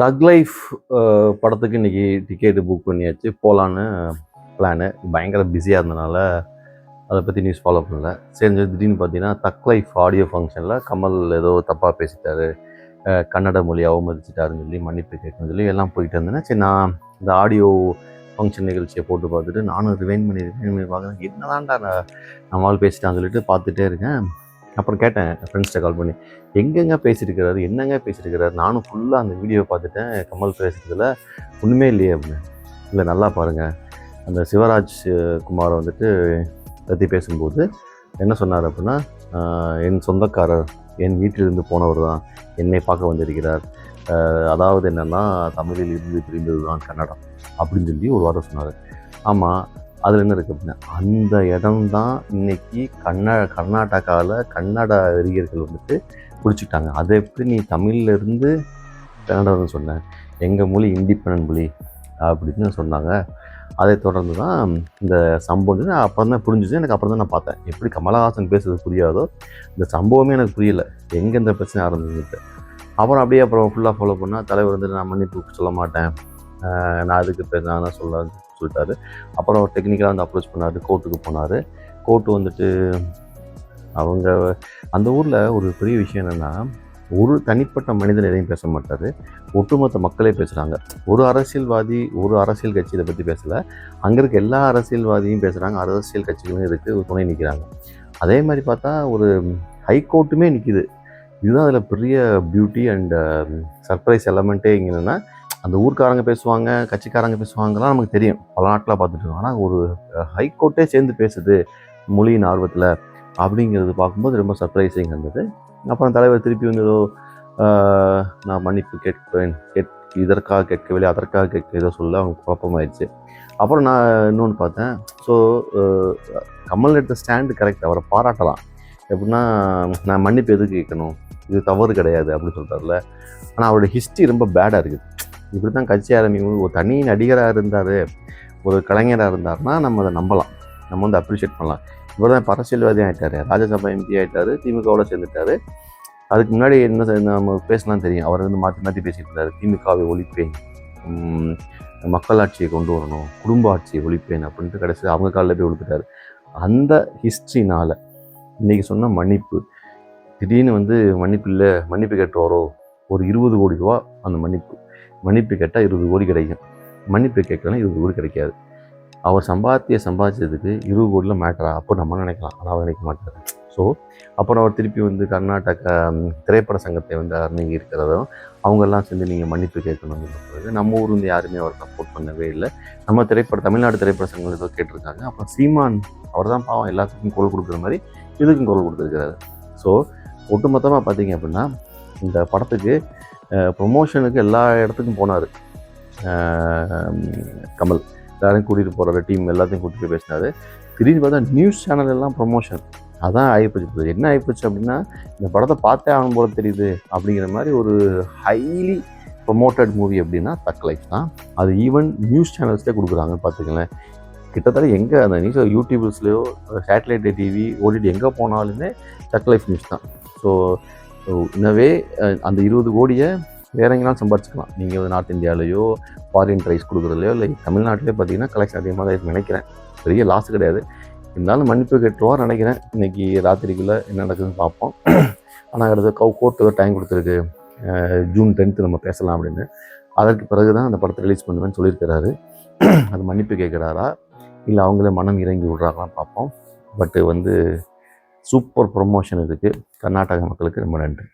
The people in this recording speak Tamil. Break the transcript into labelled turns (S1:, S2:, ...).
S1: தக் லைஃப் படத்துக்கு இன்றைக்கி டிக்கெட்டு புக் பண்ணியாச்சு. போகலான்னு பிளானு பயங்கர பிஸியாக இருந்தனால அதை பற்றி நியூஸ் ஃபாலோ பண்ணல. சரி திடீர்னு பார்த்தீங்கன்னா தக் லைஃப் ஆடியோ ஃபங்க்ஷனில் கமல் ஏதோ தப்பாக பேசிட்டாரு. கன்னட மொழி அவமதிச்சிட்டாருன்னு சொல்லி மன்னிப்பு கேட்கணும்னு சொல்லி எல்லாம் போயிட்டு இருந்தேன்னா சரி நான் இந்த ஆடியோ ஃபங்க்ஷன் நிகழ்ச்சியை போட்டு பார்த்துட்டு நானும் ரிவைன் பண்ணி ரிவைன் பண்ணி பார்க்குறேன். என்னதான்டா நான் நம்மளால் பேசிட்டான்னு சொல்லிட்டு பார்த்துட்டே இருக்கேன். அப்புறம் கேட்டேன் ஃப்ரெண்ட்ஸ்கிட்ட கால் பண்ணி எங்கெங்க பேசியிருக்கிறாரு? என்னங்க பேசியிருக்கிறாரு? நானும் ஃபுல்லாக அந்த வீடியோ பார்த்துட்டேன் கமல் பேசுகிறதுல ஒன்றுமே இல்லையே அப்படின்னு. இல்லை நல்லா பாருங்கள் அந்த சிவராஜ் குமாரை வந்துட்டு பற்றி பேசும்போது என்ன சொன்னார் அப்படின்னா என் சொந்தக்காரர் என் வீட்டிலிருந்து போனவர் தான் என்னை பார்க்க வந்திருக்கிறார். அதாவது என்னென்னா தமிழில் இருந்து பிரிந்தது தான் கன்னடம் அப்படின்னு சொல்லி ஒரு வாரம் சொன்னார். ஆமாம் அதில் என்ன இருக்குது அப்படின்னா அந்த இடம் தான் இன்னைக்கு கர்நாடகாவில் கன்னட அறிஞர்கள் வந்துட்டு பிடிச்சிட்டாங்க அதை எப்படி நீ தமிழ்ல இருந்து கன்னடம்னு சொன்ன? எங்கள் மொழி இண்டிபெண்ட் மொழி அப்படின்னு சொன்னாங்க. அதை தொடர்ந்து தான் இந்த சம்பவம் நான் அப்புறம் தான் புரிஞ்சிச்சு எனக்கு அப்புறம் தான் நான் பார்த்தேன். எப்படி கமலஹாசன் பேசுறது புரியாதோ இந்த சம்பவமே எனக்கு புரியல. எங்கே இந்த பிரச்சனை ஆரம்பிச்சுட்டு அப்புறம் அப்படியே அப்புறம் ஃபுல்லாக ஃபாலோ பண்ணால் தலைவர் வந்து நான் மன்னிப்பு சொல்ல மாட்டேன். நான் அதுக்கு பேர் நான் தான் சொல்ல சொல்லிட்டாரு அப்புறம் டெக்னிக்கலாக வந்து அப்ரோச் பண்ணார் கோர்ட்டுக்கு போனார். கோர்ட்டு வந்துட்டு அவங்க அந்த ஊரில் ஒரு பெரிய விஷயம் என்னென்னா ஒரு தனிப்பட்ட மனிதன் எதையும் பேச மாட்டார். ஒட்டுமொத்த மக்களே பேசுகிறாங்க ஒரு அரசியல்வாதி ஒரு அரசியல் கட்சி இதை பற்றி பேசலை. அங்கே இருக்க எல்லா அரசியல்வாதியும் பேசுகிறாங்க அரசியல் கட்சிகளும் இதுக்கு துணை நிற்கிறாங்க அதே மாதிரி பார்த்தா ஒரு ஹைகோர்ட்டுமே நிற்கிது இதுதான் அதில் பெரிய பியூட்டி அண்ட் சர்ப்ரைஸ் எலமெண்ட்டே இங்கே என்னென்னா அந்த ஊர்க்காரங்க பேசுவாங்க கட்சிக்காரங்க பேசுவாங்கலாம் நமக்கு தெரியும். பல நாட்களாக பார்த்துட்டு இருக்கோம். ஆனால் ஒரு ஹைகோர்ட்டே சேர்ந்து பேசுது மொழியின் ஆர்வத்தில் அப்படிங்கிறது பார்க்கும்போது ரொம்ப சர்ப்ரைசிங் இருந்தது. அப்புறம் தலைவர் திருப்பி வந்து ஏதோ நான் மன்னிப்பு கேட்பேன் கேட் இதற்காக கேட்கவில்லை அதற்காக கேட்க ஏதோ சொல்ல அவங்க குழப்பமாயிடுச்சு. அப்புறம் நான் இன்னொன்று பார்த்தேன். ஸோ கமல் எடுத்த ஸ்டாண்டு கரெக்ட் அவரை பாராட்டலாம். எப்படின்னா நான் மன்னிப்பு எதுக்கு கேட்கணும்? இது தவறு கிடையாது அப்படின்னு சொல்கிறாருல ஆனால் அவரோட ஹிஸ்ட்ரி ரொம்ப பேடாக இருக்குது. இப்படி தான் கட்சி ஆரம்பிக்கும் ஒரு தனி நடிகராக இருந்தார் ஒரு கலைஞராக இருந்தாருன்னா நம்ம அதை நம்பலாம். நம்ம வந்து அப்ரிஷியேட் பண்ணலாம். இவர் தான் இப்போ அரசியல்வாதி ஆகிட்டார் ராஜ்யசபா எம்பி ஆகிட்டார் திமுகவோட சேர்ந்துட்டார். அதுக்கு முன்னாடி என்ன நம்ம பேசலாம் தெரியும். அவர் வந்து மாற்றி மாற்றி பேசிட்டு இருந்தார். திமுகவை ஒழிப்பேன். மக்களாட்சியை கொண்டு வரணும் குடும்ப ஆட்சியை ஒழிப்பேன் அப்படின்ட்டு கடைசி அவங்க காலில் போய் ஒழிப்பிட்டார் அந்த ஹிஸ்ட்ரினால் இன்றைக்கி சொன்ன மன்னிப்பு திடீர்னு வந்து மன்னிப்பு இல்லை மன்னிப்பு கேட்டுவாரோ ஒரு இருபது கோடி ரூபா அந்த மன்னிப்பு. மன்னிப்பு கேட்டால் இருபது கோடி கிடைக்கும். மன்னிப்பு கேட்கலாம் இருபது கோடி கிடைக்காது. அவர் சம்பாத்திய சம்பாதிச்சதுக்கு இருபது கோடியில் மேட்டரா அப்போ நம்ம நினைக்கலாம். ஆனால் அவர் நினைக்க மாட்டார் ஸோ அப்புறம் அவர் திருப்பி வந்து கர்நாடகா திரைப்பட சங்கத்தை வந்து அருணங்கி இருக்கிறதும் அவங்கெல்லாம் சேர்ந்து நீங்கள் மன்னிப்பு கேட்கணும்னு சொல்கிறது நம்ம ஊர் வந்து யாருமே அவர் சப்போர்ட் பண்ணவே இல்லை. நம்ம திரைப்பட தமிழ்நாடு திரைப்பட சங்கம் ஏதோ கேட்டிருக்காங்க. அப்புறம் சீமான் அவர் தான் பாவம் எல்லாத்துக்கும் குரல் கொடுக்குற மாதிரி இதுக்கும் குரல் கொடுத்துருக்கிறாரு. ஸோ ஒட்டுமொத்தமாக பார்த்தீங்க அப்படின்னா இந்த படத்துக்கு ப்ரொமோஷனுக்கு எல்லா இடத்துக்கும் போனார். கமல். எல்லாரையும் கூட்டிகிட்டு போகிற டீம் எல்லாத்தையும் கூட்டிகிட்டு பேசினார். திடீர்னு பார்த்தா நியூஸ் சேனல் எல்லாம் ப்ரொமோஷன் அதான் ஆகிப்போச்சு என்ன ஆகிப்போச்சு அப்படின்னா இந்த படத்தை பார்த்தே ஆகணும் போல தெரியுது அப்படிங்கிற மாதிரி ஒரு ஹைலி ப்ரொமோட்டட் மூவி அப்படின்னா தக் லைஃப் தான். அது ஈவன் நியூஸ் சேனல்ஸ்லேயே கொடுக்குறாங்கன்னு பார்த்துக்கங்களேன். கிட்டத்தட்ட எங்கே அந்த நியூஸ் யூடியூப்ஸ்லேயோ சேட்டலைட் டிவி ஓடிடி எங்கே போனாலுமே தக் லைஃப் நியூஸ் தான். ஸோ இன்னவே அந்த இருபது கோடியை வேற எங்கேனாலும் சம்பாரிச்சுக்கலாம். நீங்கள் நார்த் இந்தியாவிலையோ ஃபாரின் ரைஸ் கொடுக்குறதுலையோ இல்லை தமிழ்நாட்டிலே பார்த்தீங்கன்னா கலெக்ஷன் அதிகமாக தான் நினைக்கிறேன். பெரிய லாஸ் கிடையாது. இருந்தாலும் மன்னிப்பு கேட்டுருவார் நினைக்கிறேன். இன்னைக்கு ராத்திரிக்குள்ளே என்ன நடக்குதுன்னு பார்ப்போம். ஆனால் அடுத்த கவு கோர்ட்டு டைம் கொடுத்துருக்கு. ஜூன் டென்த்து நம்ம பேசலாம் அப்படின்னு. அதற்கு பிறகு தான் அந்த படத்தை ரிலீஸ் பண்ணுவேன்னு சொல்லியிருக்கிறாரு. அது மன்னிப்பு கேட்குறாரா? இல்லை அவங்களே மனம் இறங்கி விடுறாங்களான்னு பார்ப்போம். பட்டு வந்து சூப்பர் ப்ரொமோஷன் இருக்குது கர்நாடக மக்களுக்கு ரொம்ப நன்றி.